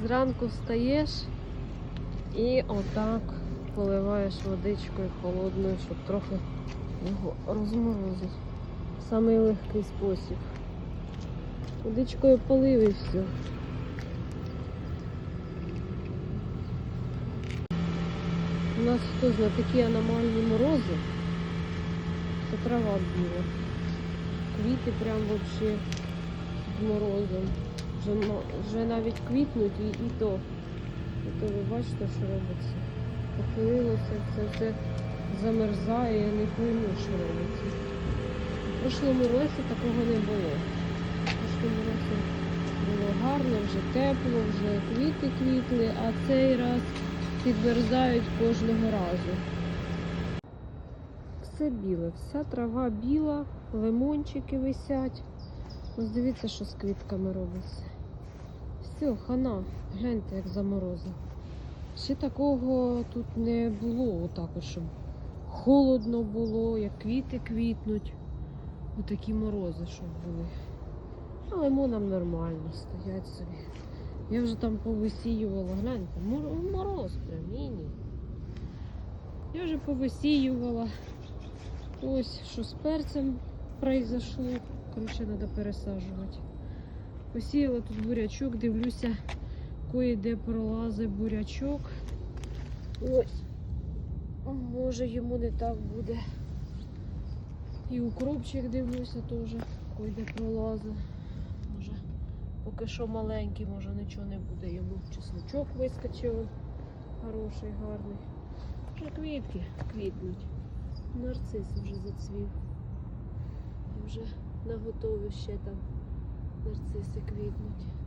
Зранку встаєш і отак поливаєш водичкою холодною, щоб трохи його розморозити. Самий легкий спосіб. Водичкою полив все. У нас хто знає такі аномальні морози, що трава біла. Квіти прям вообще з морозом. Вже, вже навіть квітнуть і, і то. І то ви бачите, що робиться. Похилилося, це все замерзає, я не пойму, що робиться. У прошлому році такого не було. У прошлому році було гарно, вже тепло, вже квіти квітли, а цей раз підмерзають кожного разу. Все біле, вся трава біла, лимончики висять. Ось дивіться, що з квітками робиться. Все, хана, гляньте, як заморозив. Ще такого тут не було, отак, от, щоб холодно було, як квіти квітнуть. Отакі морози, щоб були. А лимонам нормально стоять собі. Я вже там повисіювала, гляньте, мороз прям міні. Я вже повисіювала. Ось що з перцем произошло. Коротше, треба пересаджувати. Посіяла тут бурячок, дивлюся, кое-де пролазить бурячок. Ось. Може йому не так буде. І укропчик дивлюся теж, кое-де пролазить. Може, поки що маленький, може нічого не буде. Йому чесночок вискочив. Хороший, гарний. Вже квітки квітнуть. Нарцис вже зацвів. І вже наготові ще там нарциси квітнуть.